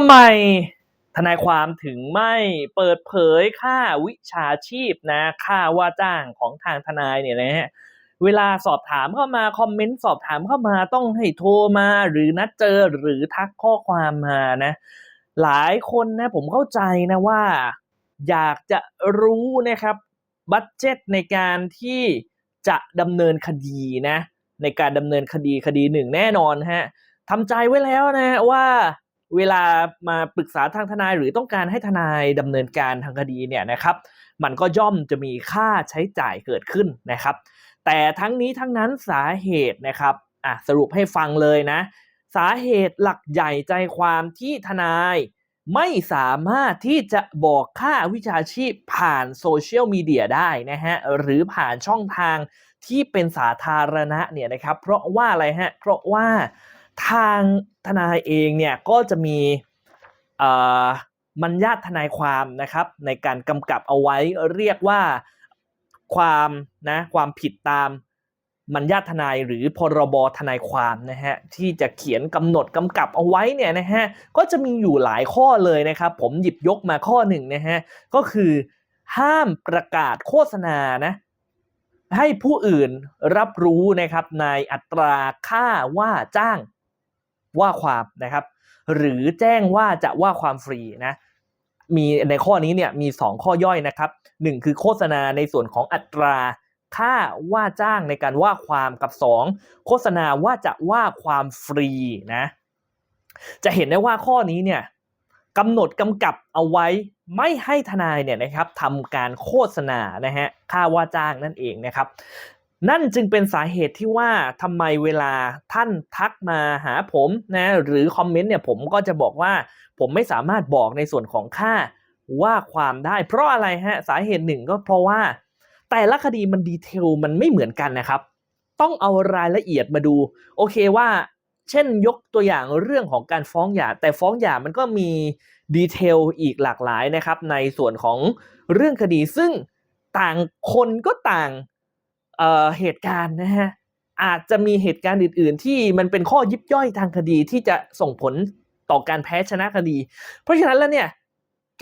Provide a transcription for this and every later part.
ำไมทนายความถึงไม่เปิดเผยค่าวิชาชีพนะค่าว่าจ้างของทางทนายเนี่ยนะฮะเวลาสอบถามเข้ามาคอมเมนต์สอบถามเข้ามาต้องให้โทรมาหรือนัดเจอหรือทักข้อความมานะหลายคนนะผมเข้าใจนะว่าอยากจะรู้นะครับบัตเจตในการที่จะดำเนินคดีนะในการดำเนินคดีคดีหนึ่งแน่นอนฮะทำใจไว้แล้วนะว่า เวลามาปรึกษาทางทนายหรือต้องการให้ทนายดำเนินการทางคดีเนี่ยนะครับ มันก็ย่อมจะมีค่าใช้จ่ายเกิดขึ้นนะครับ แต่ทั้งนี้ทั้งนั้นสาเหตุนะครับอะสรุปให้ฟังเลยนะ สาเหตุหลักใหญ่ใจความที่ทนายไม่สามารถที่จะบอกค่าวิชาชีพผ่านโซเชียลมีเดียได้นะฮะหรือผ่านช่องทางที่เป็นสาธารณะเนี่ยนะครับ เพราะว่าอะไรฮะเพราะว่า ทางทนายเองเนี่ยก็จะมีมันญาตทนายความนะครับ ในการกำกับเอาไว้เรียกว่าความนะความผิดตามมันญาตทนายหรือพรบทนายความนะฮะที่จะเขียนกำหนดกำกับเอาไว้เนี่ยนะฮะก็จะมีอยู่หลายข้อเลยนะครับ ผมหยิบยกมาข้อหนึ่งนะฮะก็คือห้ามประกาศโฆษณานะให้ผู้อื่นรับรู้นะครับในอัตราค่าว่าจ้าง ว่าความนะครับ หรือแจ้งว่าจะว่าความฟรีนะมีในข้อนี้เนี่ยมี 2 ข้อย่อยนะครับ1คือโฆษณาในส่วนของอัตราค่าว่าจ้างในการว่าความกับ 2 โฆษณาว่าจะว่าความฟรีนะจะเห็นได้ว่าข้อนี้เนี่ยกำหนดกำกับเอาไว้ไม่ให้ทนายเนี่ยนะครับทำการโฆษณานะฮะค่าว่าจ้างนั่นเองนะครับ นั่นจึงเป็นสาเหตุที่ว่าทำไมเวลาท่านทักมาหาผมนะหรือคอมเมนต์เนี่ยผมก็จะบอกว่า ผมไม่สามารถบอกในส่วนของค่าว่าความได้ เพราะอะไรฮะสาเหตุหนึ่งก็เพราะว่า แต่ละคดีมันดีเทลมันไม่เหมือนกันนะครับ ต้องเอารายละเอียดมาดู โอเคว่า เช่นยกตัวอย่างเรื่องของการฟ้องหย่า แต่ฟ้องหย่ามันก็มีดีเทลอีกหลากหลายนะครับ ในส่วนของเรื่องคดีซึ่งต่างคนก็ต่าง เหตุการณ์นะฮะอาจจะมีเหตุการณ์อื่น ๆ ที่มันเป็นข้อยิบย่อยทางคดีที่จะส่งผลต่อการแพ้ชนะคดี เพราะฉะนั้นแล้วเนี่ย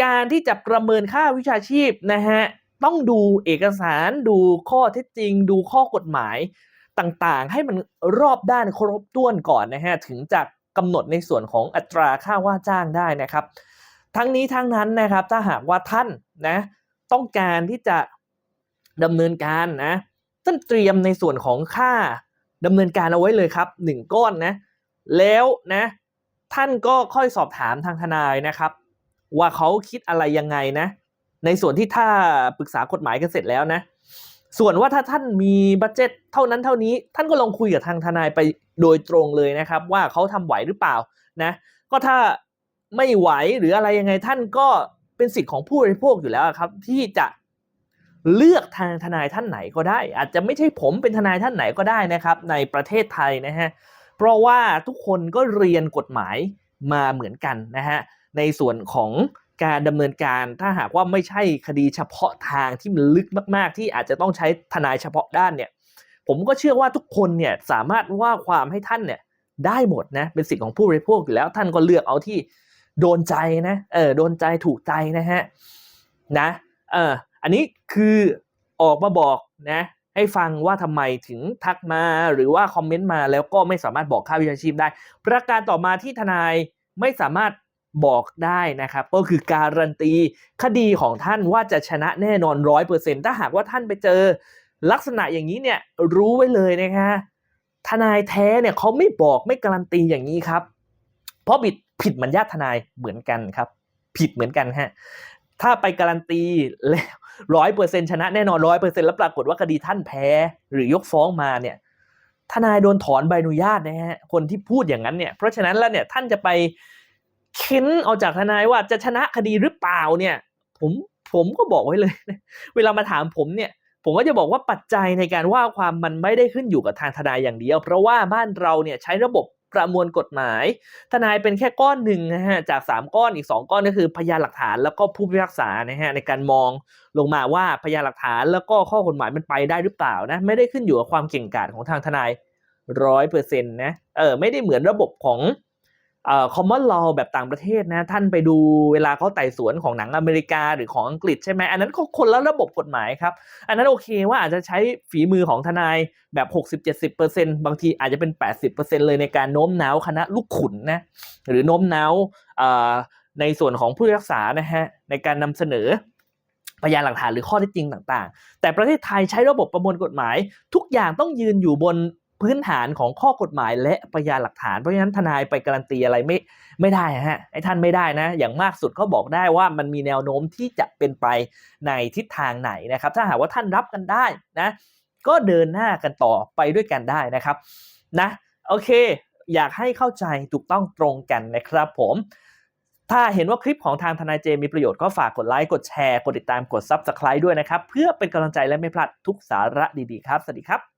การที่จะประเมินค่าวิชาชีพนะฮะต้องดูเอกสารดูข้อเท็จจริง ดูข้อกฎหมายต่างๆ ให้มันรอบด้านครบถ้วนก่อนนะฮะถึงจะกำหนดในส่วนของอัตราค่าว่าจ้างได้นะครับ ทั้งนี้ทั้งนั้นนะครับถ้าหากว่าท่านนะต้องการที่จะดำเนินการนะ ท่านเตรียมในส่วนของค่าดำเนินการเอาไว้เลยครับหนึ่งก้อนนะ แล้วนะ ท่านก็ค่อยสอบถามทางทนายนะครับ ว่าเขาคิดอะไรยังไงนะ ในส่วนที่ถ้าปรึกษากฎหมายกันเสร็จแล้วนะ ส่วนว่าถ้าท่านมีบัตเจ็ตเท่านั้นเท่านี้ ท่านก็ลองคุยกับทางทนายไปโดยตรงเลยนะครับ ว่าเขาทำไหวหรือเปล่านะ ก็ถ้าไม่ไหวหรืออะไรยังไงท่านก็เป็นสิทธิ์ของผู้บริโภคอยู่แล้วครับ ที่จะ เลือกทางทนายท่านไหนก็ได้ อาจจะไม่ใช่ผมเป็นทนายท่านไหนก็ได้นะครับ ในประเทศไทยนะฮะเพราะว่าทุกคนก็เรียนกฎหมายมาเหมือนกันนะฮะในส่วนของการดำเนินการถ้าหากว่าไม่ใช่คดีเฉพาะทางที่มันลึกมากๆ ที่อาจจะต้องใช้ทนายเฉพาะด้านเนี่ยผมก็เชื่อว่าทุกคนเนี่ยสามารถว่าความให้ท่านเนี่ยได้หมดนะเป็นสิทธิ์ของผู้บริโภคอยู่แล้วท่านก็เลือกเอาที่โดนใจนะเออโดนใจถูกใจนะฮะนะเออ อันนี้คือออกมาบอกนะให้ฟังว่าทำไมถึงทักมาหรือว่าคอมเมนต์มาแล้วก็ไม่สามารถบอกค่าวิชาชีพได้ ประการต่อมาที่ทนายไม่สามารถบอกได้นะครับ ก็คือการันตีคดีของท่านว่าจะชนะแน่นอนร้อยเปอร์เซ็นต์ถ้าหากว่าท่านไปเจอ ลักษณะอย่างนี้เนี่ยรู้ไว้เลยนะคะทนายแท้เนี่ยเขาไม่บอกไม่การันตีอย่างนี้ครับ เพราะผิดผิดมันญาติทนายเหมือนกันครับ ผิดเหมือนกันฮะถ้าไปการันตีแล้ว ร้อยเปอร์เซ็นชนะแน่นอนร้อยเปอร์เซ็นแล้วปรากฏว่าคดีท่านแพ้ หรือยกฟ้องมาเนี่ยทนายโดนถอนใบอนุญาตนะฮะคนที่พูดอย่างนั้นเนี่ยเพราะฉะนั้นแล้วเนี่ยท่านจะไปเค้นเอาจากทนายว่าจะชนะคดีหรือเปล่าเนี่ย ผมผมก็บอกไว้เลย เวลามาถามผมเนี่ย ผมก็จะบอกว่าปัจจัยในการว่าความมันไม่ได้ขึ้นอยู่กับทางทนายอย่างเดียว เพราะว่าบ้านเราเนี่ยใช้ระบบ ประมวลกฎหมาย ทนายเป็นแค่ก้อนหนึ่งนะฮะจาก 3 ก้อนอีก 2 ก้อนก็คือพยานหลักฐานแล้วก็ผู้พิพากษานะฮะในการมองลงมาว่าพยานหลักฐานแล้วก็ข้อกฎหมายมันไปได้หรือเปล่านะไม่ได้ขึ้นอยู่กับความเก่งกาจของทางทนายร้อยเปอร์เซ็นต์นะเออไม่ได้เหมือนระบบของ เอ่อ common law แบบต่างประเทศนะ ท่านไปดูเวลาเขาไต่สวนของหนังอเมริกาหรือของอังกฤษใช่ไหมอันนั้นก็คนละระบบกฎหมายครับ อันนั้นโอเคว่าอาจจะใช้ฝีมือของทนายแบบ 60-70%บางทีอาจจะเป็น 80%เลยในการโน้มน้าวคณะลูกขุนนะหรือโน้มน้าวในส่วนของผู้พิพากษานะฮะในการนำเสนอพยานหลักฐานหรือข้อเท็จจริงต่าง ๆ แต่ประเทศไทยใช้ระบบประมวลกฎหมาย ทุกอย่างต้องยืนอยู่บน พื้นฐานของข้อกฎหมายและพยานหลักฐาน เพราะฉะนั้นทนายไปการันตีอะไรไม่ไม่ได้ฮะไอ้ท่านไม่ได้นะ อย่างมากสุดเขาบอกได้ว่ามันมีแนวโน้มที่จะเป็นไปในทิศทางไหนนะครับ ถ้าหากว่าท่านรับกันได้นะ ก็เดินหน้ากันต่อไปด้วยกันได้นะครับนะโอเค อยากให้เข้าใจถูกต้องตรงกันนะครับผมถ้าเห็นว่าคลิปของทางทนายเจมีประโยชน์ก็ฝากกดไลค์กดแชร์ กดติดตามกด Subscribe ด้วยนะครับ เพื่อเป็นกำลังใจและไม่พลาดทุกสาระดีๆครับ สวัสดีครับ